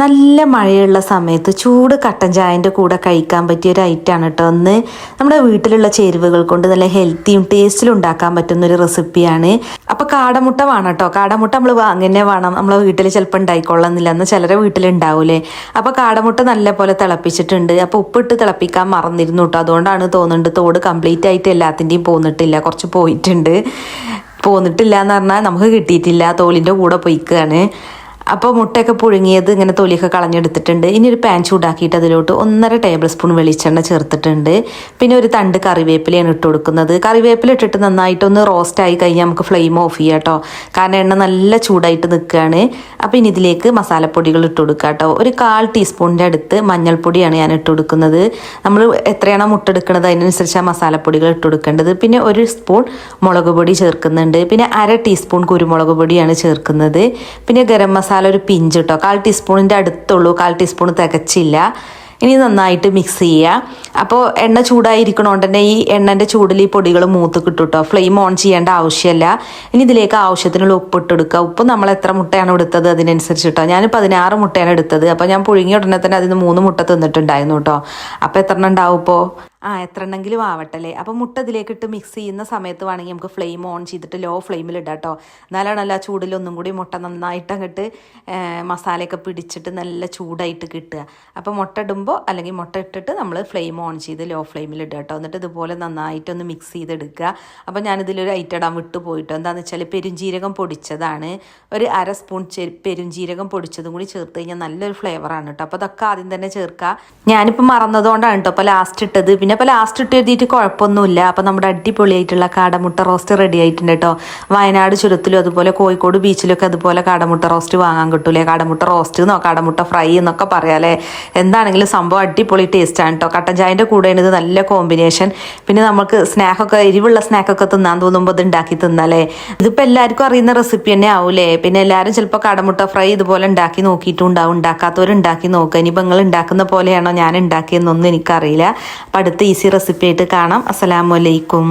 നല്ല മഴയുള്ള സമയത്ത് ചൂട് കട്ടൻ ചായന്റെ കൂടെ കഴിക്കാൻ പറ്റിയ ഒരു ഐറ്റമാണ് കേട്ടോ ഒന്ന് നമ്മുടെ വീട്ടിലുള്ള ചേരുവകൾ കൊണ്ട് നല്ല ഹെൽത്തിയും ടേസ്റ്റിലും ഉണ്ടാക്കാൻ പറ്റുന്ന ഒരു റെസിപ്പിയാണ് അപ്പോൾ കാടമുട്ട വേണം കേട്ടോ കാടമുട്ട നമ്മൾ വാങ്ങുന്നേ വേണം. നമ്മളെ വീട്ടിൽ ചിലപ്പോൾ ഉണ്ടായിക്കൊള്ളുന്നില്ല. എന്ന് ചിലരെ വീട്ടിലുണ്ടാവൂലേ. അപ്പോൾ കാടമുട്ട നല്ല പോലെ തിളപ്പിച്ചിട്ടുണ്ട്. അപ്പോൾ ഉപ്പിട്ട് തിളപ്പിക്കാൻ മറന്നിരുന്നു കേട്ടോ അതുകൊണ്ടാണ് തോന്നുന്നുണ്ട് തോട് കംപ്ലീറ്റ് ആയിട്ട് എല്ലാത്തിന്റെയും പോന്നിട്ടില്ല. കുറച്ച് പോയിട്ടുണ്ട്. പോന്നിട്ടില്ല എന്ന് പറഞ്ഞാൽ നമുക്ക് കിട്ടിയിട്ടില്ല. തോലിന്റെ കൂടെ പൊയ്ക്കുകയാണ് അപ്പോൾ മുട്ടയൊക്കെ പുഴുങ്ങിയത് ഇങ്ങനെ തൊലിയൊക്കെ കളഞ്ഞെടുത്തിട്ടുണ്ട്. ഇനി ഒരു പാൻ ചൂടാക്കിയിട്ട് അതിലോട്ട് ഒന്നര ടേബിൾ സ്പൂൺ വെളിച്ചെണ്ണ ചേർത്തിട്ടുണ്ട്. പിന്നെ ഒരു തണ്ട് കറിവേപ്പിലയാണ് ഇട്ട് കൊടുക്കുന്നത്. കറിവേപ്പില ഇട്ടിട്ട് നന്നായിട്ടൊന്ന് റോസ്റ്റ് ആയി കഴിഞ്ഞാൽ നമുക്ക് ഫ്ലെയിം ഓഫ് ചെയ്യാം കേട്ടോ. കാരണം എണ്ണ നല്ല ചൂടായിട്ട് നിൽക്കുകയാണ്. അപ്പോൾ ഇനി ഇതിലേക്ക് മസാലപ്പൊടികൾ ഇട്ട് കൊടുക്കുക കേട്ടോ. ഒരു കാൽ ടീസ്പൂണിന്റെ അടുത്ത് മഞ്ഞൾപ്പൊടിയാണ് ഞാൻ ഇട്ട് കൊടുക്കുന്നത്. നമ്മൾ എത്രയാണോ മുട്ട എടുക്കുന്നത് അതിനനുസരിച്ച് ആ മസാലപ്പൊടികൾ ഇട്ട് കൊടുക്കേണ്ടത്. പിന്നെ ഒരു സ്പൂൺ മുളക് പൊടി ചേർക്കുന്നുണ്ട്. പിന്നെ അര ടീസ്പൂൺ കുരുമുളക് പൊടിയാണ് ചേർക്കുന്നത്. പിന്നെ ഗരം മസാല ഒരു പിഞ്ച് കേട്ടോ കാൽ ടീസ്പൂണിന്റെ അടുത്തുള്ളൂ. കാൽ ടീസ്പൂൺ തികച്ചില്ല. ഇനി നന്നായിട്ട് മിക്സ് ചെയ്യുക അപ്പോൾ എണ്ണ ചൂടായിരിക്കണോണ്ട് തന്നെ ഈ എണ്ണന്റെ ചൂടിൽ ഈ പൊടികൾ മൂത്ത് കിട്ടും കേട്ടോ ഫ്ലെയിം ഓൺ ചെയ്യേണ്ട ആവശ്യമില്ല ഇനി ഇതിലേക്ക് ആവശ്യത്തിനുള്ള ഉപ്പ് ഇട്ടെടുക്കുക ഉപ്പ് നമ്മൾ എത്ര മുട്ടയാണ് എടുത്തത് അതിനനുസരിച്ച് കേട്ടോ ഞാൻ പതിനാറ് മുട്ടയാണ് എടുത്തത്. അപ്പോൾ ഞാൻ പുഴുങ്ങിയ ഉടനെ തന്നെ അതിന് മൂന്ന് മുട്ട തിന്നിട്ടുണ്ടായിരുന്നു കേട്ടോ അപ്പോൾ എത്ര ഉണ്ടാവും ഇപ്പോൾ ആ എത്ര എണ്ണെങ്കിലും ആവട്ടല്ലേ? അപ്പോൾ മുട്ട ഇതിലേക്ക് ഇട്ട് മിക്സ് ചെയ്യുന്ന സമയത്ത് വേണമെങ്കിൽ നമുക്ക് ഫ്ലെയിം ഓൺ ചെയ്തിട്ട് ലോ ഫ്ലെയിമിൽ ഇടാം കേട്ടോ എന്നാലാണല്ലോ കൂടി മുട്ട നന്നായിട്ട് അങ്ങോട്ട് മസാലയൊക്കെ പിടിച്ചിട്ട് നല്ല ചൂടായിട്ട് കിട്ടുക. അപ്പോൾ മുട്ട ഇടുമ്പോൾ അല്ലെങ്കിൽ മുട്ട ഇട്ടിട്ട് നമ്മൾ ഫ്ലെയിം ഓൺ ചെയ്ത് ലോ ഫ്ലെയിമിൽ ഇടുക കേട്ടോ എന്നിട്ട് ഇതുപോലെ നന്നായിട്ടൊന്ന് മിക്സ് ചെയ്തെടുക്കുക. അപ്പോൾ ഞാനിതിലൊരു ഐറ്റം ഇടാൻ വിട്ടു പോയിട്ടോ എന്താണെന്ന് വെച്ചാൽ പെരുംജീരകം പൊടിച്ചതാണ്. ഒരു അര സ്പൂൺ പെരുംജീരകം പൊടിച്ചതും കൂടി ചേർത്ത് കഴിഞ്ഞാൽ നല്ലൊരു ഫ്ലേവറാണ് കേട്ടോ. അപ്പോൾ അതൊക്കെ ആദ്യം തന്നെ ചേർക്കുക. ഞാനിപ്പോൾ മറന്നതുകൊണ്ടാണ് കേട്ടോ. അപ്പോൾ ലാസ്റ്റ് ഇട്ടത്. പിന്നെ ഇപ്പോൾ ലാസ്റ്റ് ഇട്ട് എഴുതിയിട്ട് കുഴപ്പമൊന്നുമില്ല. അപ്പോൾ നമ്മുടെ അടിപൊളിയായിട്ടുള്ള കാടമുട്ട റോസ്റ്റ് റെഡി ആയിട്ടുണ്ട് കേട്ടോ വയനാട് ചുരത്തിലും അതുപോലെ കോഴിക്കോട് ബീച്ചിലൊക്കെ അതുപോലെ കാടമുട്ട റോസ്റ്റ് വാങ്ങാൻ കിട്ടൂലേ? കാടമുട്ട റോസ്റ്റ് എന്നോ കാടമുട്ട ഫ്രൈ എന്നൊക്കെ പറയാല്ലേ? എന്താണെങ്കിലും സംഭവം അടിപൊളി ടേസ്റ്റാണ് കേട്ടോ കട്ടൻ ചായന്റെ കൂടെയാണ് ഇത് നല്ല കോമ്പിനേഷൻ പിന്നെ നമുക്ക് സ്നാക്കൊക്കെ എരിവുള്ള സ്നാക്കൊക്കെ തിന്നാൻ തോന്നുമ്പോൾ ഇത് ഉണ്ടാക്കി തിന്നാലേ ഇതിപ്പോൾ എല്ലാവർക്കും അറിയുന്ന റെസിപ്പി തന്നെ ആവൂലേ? പിന്നെ എല്ലാവരും ചിലപ്പോൾ കാടമുട്ട ഫ്രൈ ഇതുപോലെ ഉണ്ടാക്കി നോക്കിയിട്ടുണ്ടാവും ഉണ്ടാക്കാത്തവരുണ്ടാക്കി നോക്കുക ഇനിയിപ്പോൾ നിങ്ങൾ ഉണ്ടാക്കുന്ന പോലെയാണോ ഞാൻ ഉണ്ടാക്കിയെന്നൊന്നും എനിക്കറിയില്ല. അപ്പോൾ അടുത്ത ഈസി റെസിപ്പി ആയിട്ട് കാണാം. അസ്സലാമലൈക്കും